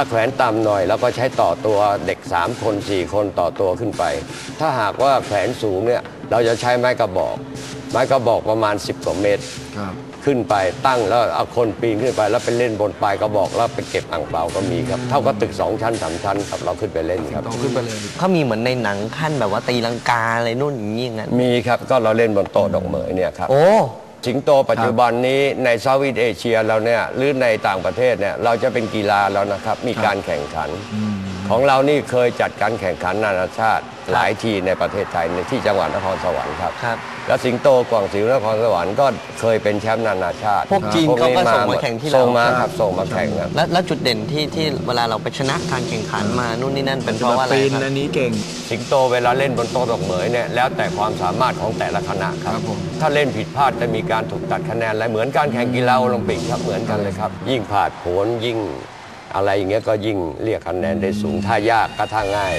ถ้าแขวนต่ำหน่อยเราก็ใช้ต่อตัวเด็ก 3 คน 4 คนต่อตัวขึ้นไป ถ้าหากว่าแขวนสูงเนี่ยเราจะใช้ไม้กระบอก ไม้กระบอกประมาณ 10กว่าเมตร ครับ ขึ้นไปตั้งแล้วเอาคนปีนขึ้นไป แล้วไปเล่นบนปลายกระบอกแล้วไปเก็บอ่างเปล่าก็มีครับ เท่ากับตึกสองชั้นสามชั้นครับเราขึ้นไปเล่นครับต้องขึ้นไปเลย เขามีเหมือนในหนังขั้นแบบว่าตีลังกาอะไรนู่นอย่างนี้อย่างนั้น มีครับก็เราเล่นบนโต๊ะดอกเหมยเนี่ยครับ โอ้ สิงโตปัจจุบันนี้ในเซาท์อีสเอเชียเราเนี่ยหรือในต่างประเทศเนี่ยเราจะเป็นกีฬาแล้วนะครับ มีการแข่งขัน ของเรานี่เคยจัดการแข่งขันนานาชาติ หลายที่ในประเทศไทยในที่จังหวัดนครสวรรค์ครับ ครับ แล้วสิงโตกวางสิวนครสวรรค์ก็เคยเป็นแชมป์นานาชาติพวกจีนเขาก็ส่งมาแข่งที่เราส่งมาครับส่งมาแข่งครับแล้วแล้วจุดเด่นที่ที่เวลาเราไปชนะการแข่งขันมานู่นนี่นั่นเป็นเพราะว่าอะไรปีนครับอันนี้เก่ง สิงโตเวลาเล่นบนโต๊ะดอกเหมยเนี่ยแล้วแต่ความสามารถของแต่ละคณะครับครับผมถ้าเล่นผิดพลาดจะมีการถูกตัดคะแนนและเหมือนการแข่งกีฬาโอลิมปิกครับเหมือนกันเลยครับ ยิ่งผาดโผนยิ่ง อะไรอย่างเงี้ยก็ยิ่งเรียกคะแนนได้สูงถ้ายากก็ถ้าง่าย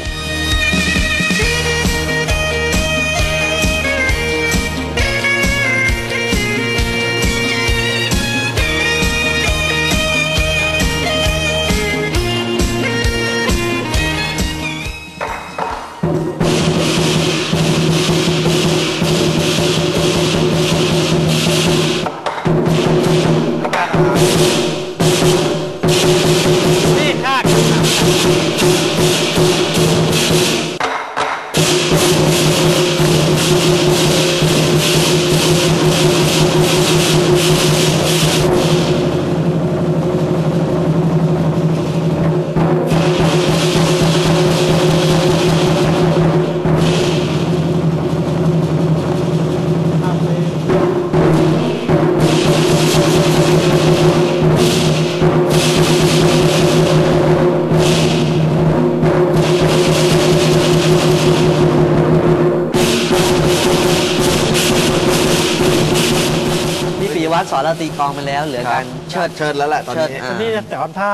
วัฒน์สอนเราตีกลองไปแล้ว เหลือการเชิด เชิดแล้วแหละตอนนี้เชิดอ่าอันนี้จะสอนท่า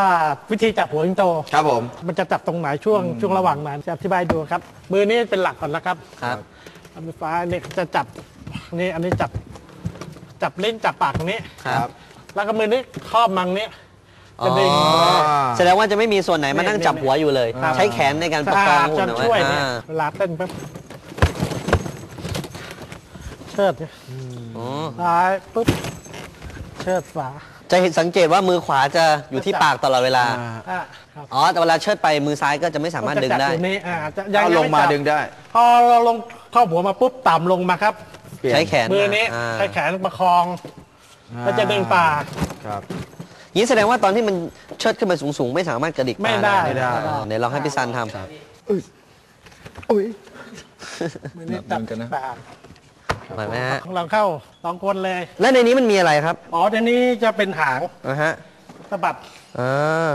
วิธีจับหัวสิงโต ครับผม มันจะจับตรงไหนช่วงช่วงระหว่างไหนจะอธิบายดูครับ มือนี้เป็นหลักก่อนนะครับครับอันไฟฟ้าเนี่ยจะจับนี่อันนี้จับจับลิ้นจับปากตรงนี้ ครับแล้วก็มือนี้ครอบมังนี้จะดึง อ๋อ แสดงว่าจะไม่มีส่วนไหนมานั่งจับหัวอยู่เลย ครับ ใช้แขนในการประคองหุ่นจะเอาไว้ช่วยเนี่ยอ่าเวลาเต้นปั๊บเชิดเนี่ยอ๋อ ซ้ายปุ๊บ เชิดฝาจะเห็นสังเกตว่ามือขวาจะอยู่ที่ปากตลอดเวลา อ่าครับอ๋อ แต่เวลาเชิดไปมือซ้ายก็จะไม่สามารถดึงได้จะจับอยู่นี่อ่าจะเอาลงมาไจับดึงได้ พอเราลงเข้าหัวมาปุ๊บต่ำลงมาครับ เปลี่ยนใช้แขนมือนี้าใช้แขนประคองแล้วจะดึงปาก ครับนี้แสดงว่าตอนที่มันเชิดขึ้นไปสูงๆ ไม่สามารถกระดิกไม่ตาได้ไม่ได้ เดี๋ยวลองให้พี่ซันทอุ้ยมือนี้หนัจักบเหมือนกันนะปากำไหวไหมฮะของเราเข้าสองคนเลย และในนี้มันมีอะไรครับอ๋อทีนี้จะเป็นหางนะฮะสะบัด อ่า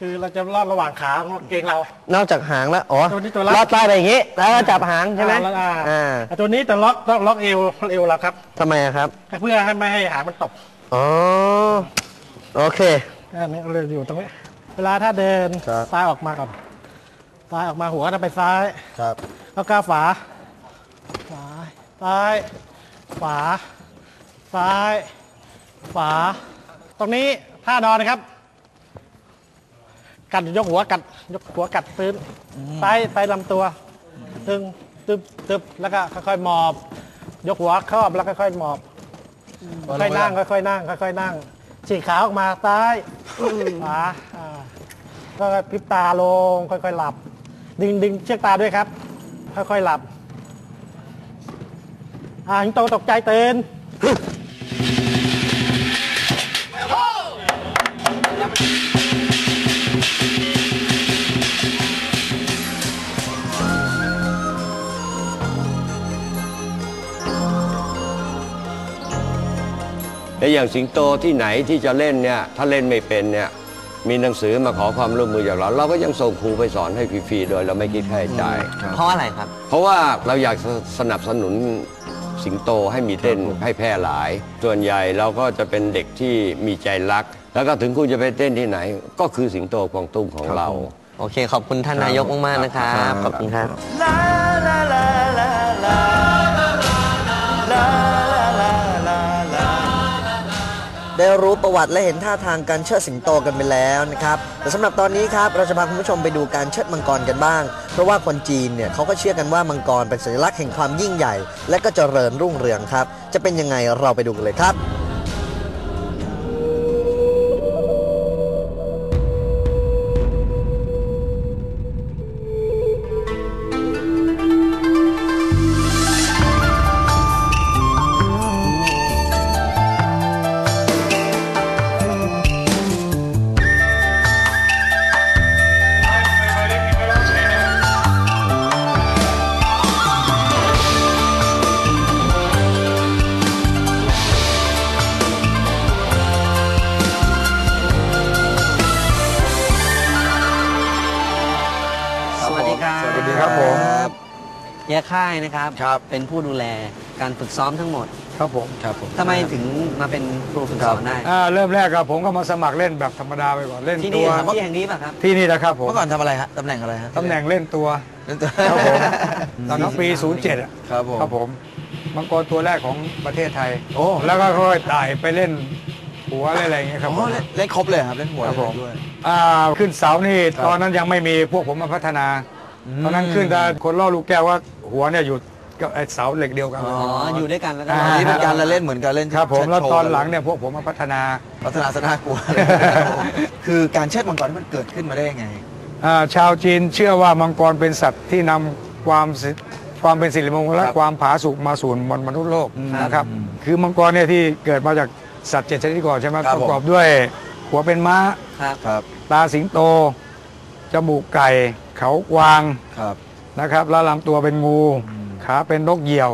คือเราจะลอดระหว่างขาของกางเกงเรา นอกจากหางแล้ว อ๋อตัวนี้ตัวรัด ลอดใต้ไปอย่างงี้ แล้วก็จับหางใช่ไหมอ่าแล้วอ่าอ่าอ่าตัวนี้จะล็อกล็อกล็อกเอวเอวเราครับ ทำไมอะครับ เพื่อให้ไม่ให้หางมันตกอ๋อ โอเค อันนี้เราอยู่ตรงนี้ เวลาถ้าเดินครับ ซ้ายออกมาก่อนซ้ายออกมาหัวจะไปซ้ายครับ แล้วก้าวฝาขวา ซ้ายขวา ซ้าย ขวา ตรงนี้ท่านอนนะครับ กัดยกหัวกัดยกหัวกัดพื้นซ้ายไปลำตัวตึงตึบตึบแล้วก็ค่อยๆหมอบ ยกหัวครอบแล้วค่อยๆหมอบค่อยๆนั่งค่อยๆนั่งค่อยๆนั่งฉีกขาออกมาซ้ายขวาอ่าก็พลิบตาลงค่อยๆหลับ ดึงดึงเชือกตาด้วยครับ ค่อยๆหลับ อ่าหิงโตตกใจตื่นและอย่างสิงโตที่ไหนที่จะเล่นเนี่ยถ้าเล่นไม่เป็นเนี่ยมีหนังสือมาขอความร่วมมือจากเรา เราก็ยังส่งครูไปสอนให้ฟรีๆโดยเราไม่คิดค่าใช้จ่ายเพราะอะไรครับ เพราะว่าเราอยากสนับสนุน สิงโตให้มีเต้นให้แพร่หลาย ส่วนใหญ่เราก็จะเป็นเด็กที่มีใจรัก แล้วก็ถึงคุณจะไปเต้นที่ไหน ก็คือสิงโตกวางตุ้งของเรา โอเค ขอบคุณท่านนายกมากๆนะครับ ขอบคุณครับ รู้ประวัติและเห็นท่าทางการเชิดสิงโตกันไปแล้วนะครับแต่สำหรับตอนนี้ครับเราจะพาคุณผู้ชมไปดูการเชิดมังกรกันบ้าง เพราะว่าคนจีนเนี่ยเขาก็เชื่อกันว่ามังกรเป็นสัญลักษณ์แห่งความยิ่งใหญ่ และก็เจริญรุ่งเรืองครับ จะเป็นยังไงเราไปดูกันเลยครับ ค่ายนะครับ ครับเป็นผู้ดูแลการฝึกซ้อมทั้งหมดครับผมครับผมทำไมถึงมาเป็นครูฝึกสอนได้อ่าเริ่มแรกครับผมก็มาสมัครเล่นแบบธรรมดาไปก่อนเล่นที่ตันี่วที่แห่งนี้ป่ะครับ ที่นี่นะครับผมเมื่อก่อนทำอะไรฮะตำแหน่งอะไรฮะตำแหน่งเล่นตัวเล่นตัวครับผมตอนนั้นปี 07อะครับผม ครับผมมังกรตัวแรกของประเทศไทยโอ้ แล้วก็ค่อยๆไต่ไปเล่นหัวเล่นอะไรอย่างเงี้ยครับอ๋ผอมเล่นเล่นครบเลยครับเล่นหัวครับผม เล่นด้วย อ่าขึ้นเสานี่ครับ ตอนนั้นยังไม่มีพวกผมมาพัฒนาอืม ตอนนั้นขึ้นแต่คนล่อลูกแก้วว่าหัวเนี่ยอยู่กับไอ้เสาเหล็กเดียวกัน อ๋อ อยู่ด้วยกันแล้วก็อ่าอันนี้เป็นการละเล่นเหมือนการเล่นครับผมเชิดแล้วโชตอนหลังเนี่ยพวกผมมาพัฒนาพัฒนาสนากลัวคือการเชิดมังกรที่มันเกิดขึ้นมาได้ยังไง อ่าชาวจีนเชื่อว่ามังกรเป็นสัตว์ที่นำความสิความเป็นสิริมงคลและครับความผาสุกมาสู่มวลมนุษย์โลกอืมนะครับอืมคือมังกรเนี่ยที่เกิดมาจากสัตว์เจ็ดชนิดก่อนใช่ไหมครับประกอบด้วย หัวเป็นม้า ครับ ครับ ตาสิงโต จมูกไก่ เขากวางครับ นะครับ แล้วลำตัวเป็นงูอืมขาเป็นนกเหยี่ยว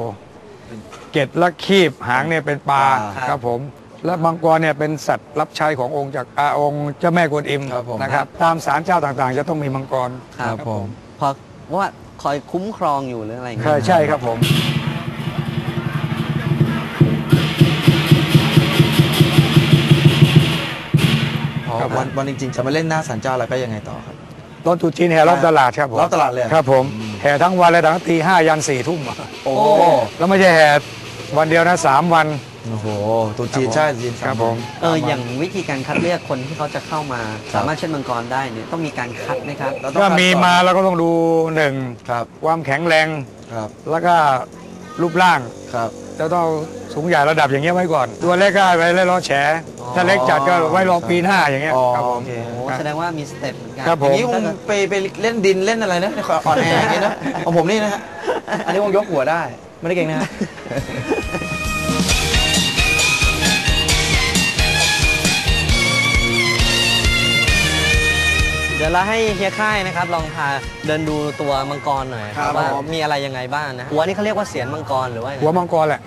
เกล็ดและคีบหางเนี่ยเป็นปลาครับ ครับผม และมังกรเนี่ยเป็นสัตว์รับใช้ขององค์จากอาองค์เจ้าแม่กวนอิมครับผม นะครับ ตามศาลเจ้าต่างๆ จะต้องมีมังกรครับผมเพราะว่าคอยคุ้มครองอยู่หรืออะไรอย่างใช่เงี้ย ใช่ครับผมพอครับผม วันวันจริงๆจะมาเล่นหน้าสันเจ้าแล้วก็ยังไงต่อครับ ตอนตรุษจีนแห่รอบตลาดครับผมรอบตลาดเลยครับผมแห่ทั้งวันเลยตั้งแต่ตีห้ายันสี่ทุ่มโอ้แล้วไม่ใช่แห่วันเดียวนะสามวันโอ้โหตัวจีนใช่จีนครับผมเอออย่างวิธีการคัดเลือกคนที่เขาจะเข้ามา สามารถเชิดมังกรได้เนี่ยต้องมีการคัดไหมครับเราต้องก็คัดมีก่อนมาแล้วก็ต้องดูหนึ่งครับความแข็งแรงครับ แล้วก็รูปร่างครับจะต้องสูงใหญ่ระดับอย่างเงี้ยไว้ก่อน ตัวเล็กก็ไว้ไล่ล้อแฉถ้าเล็กจัดก็ไว้รอปีหน้าอย่างเงี้ยอ๋อครับผมโอเคโอ้แสดงว่ามีสเต็ปเหมือนกัน ครับอผมย่างนี้คงไปไปเล่นดินเล่นอะไรนะอ่อนแออย่างนี้นะของผมนี่นะฮะอันนี้คงยกหัวได้ไม่ได้เก่งนะฮะ เดี๋ยวเราให้เฮียค่ายนะครับลองพาเดินดูตัวมังกรหน่อยครับว่าผม มีอะไรยังไงบ้างนะหัวนี่เขาเรียกว่าเสียนมังกรหรือว่ายังไง หัวมังกรแหละ